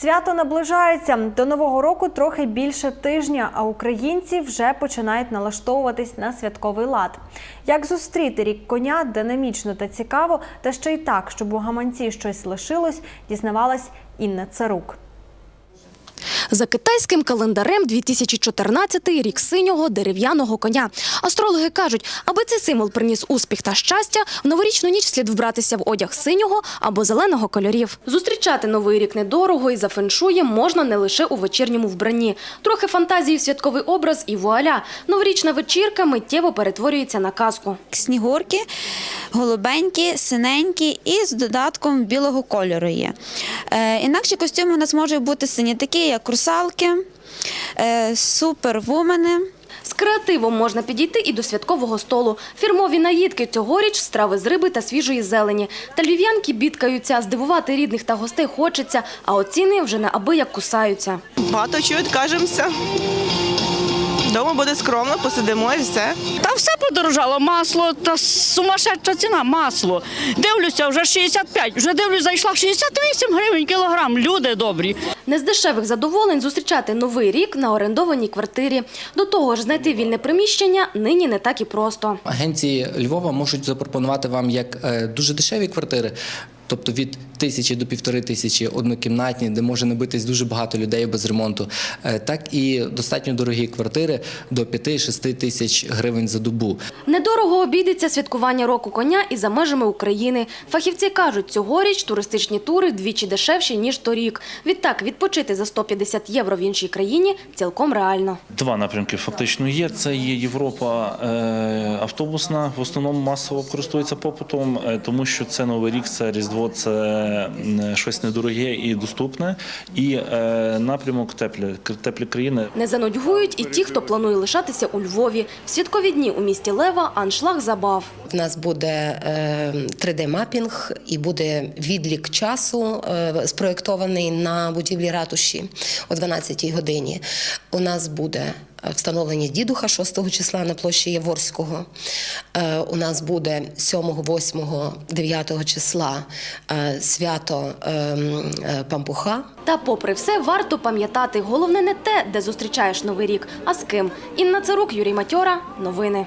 Свято наближається до нового року трохи більше тижня, а українці вже починають налаштовуватись на святковий лад. Як зустріти рік коня динамічно та цікаво, та ще й так, щоб у гаманці щось лишилось, дізнавалась Інна Царук. За китайським календарем 2014 рік синього дерев'яного коня. Астрологи кажуть, аби цей символ приніс успіх та щастя, в новорічну ніч слід вбратися в одяг синього або зеленого кольорів. Зустрічати новий рік недорого і за феншуєм можна не лише у вечірньому вбранні. Трохи фантазії в святковий образ і вуаля. Новорічна вечірка миттєво перетворюється на казку. снігурки, голубенькі, синенькі і з додатком білого кольору є. Е, інакші костюми у нас можуть бути сині, такі як русалки, е, супервумени. З креативом можна підійти і до святкового столу. Фірмові наїдки цьогоріч – страви з риби та свіжої зелені. Та львів'янки бідкаються, здивувати рідних та гостей хочеться, а оціни вже неабияк кусаються. Багато чого відкажемося. Дома буде скромно, посидимо і все. Та все подорожало, масло, та сумасшедша ціна, масло. Дивлюся, вже 65, вже дивлюсь, зайшла 68 гривень кілограм, люди добрі. Не з дешевих задоволень зустрічати новий рік на орендованій квартирі. До того ж, знайти вільне приміщення нині не так і просто. Агенції Львова можуть запропонувати вам як е, дуже дешеві квартири. Тобто від тисячі до півтори тисячі однокімнатні, де може набитись дуже багато людей без ремонту, е, так і достатньо дорогі квартири до 5-6 тисяч гривень за добу. Недорого обійдеться святкування року коня і за межами України. Фахівці кажуть, цьогоріч туристичні тури вдвічі дешевші, ніж торік. Відтак, відпочити за 150 євро в іншій країні цілком реально. Два напрямки фактично є. Це є Європа е, автобусна, в основному масово користується попитом, е, тому що це Новий рік, це Різдво, це щось недороге і доступне. І е, напрямок теплі, теплі країни. Не занудьгують і ті, хто планує лишатися у Львові. В святкові дні у місті Лева аншлаг забав. В нас буде е, 3D-мапінг і буде відлік часу е, спроєктований на будівлі ратуші о 12-й годині. У нас буде е, встановлення дідуха 6 числа на площі Яворського. Е, У нас буде 7, 8, 9 числа е, свято е, е, Пампуха. Та попри все, варто пам'ятати, головне не те, де зустрічаєш новий рік, а з ким. Інна Царук, Юрій Матьора. Новини.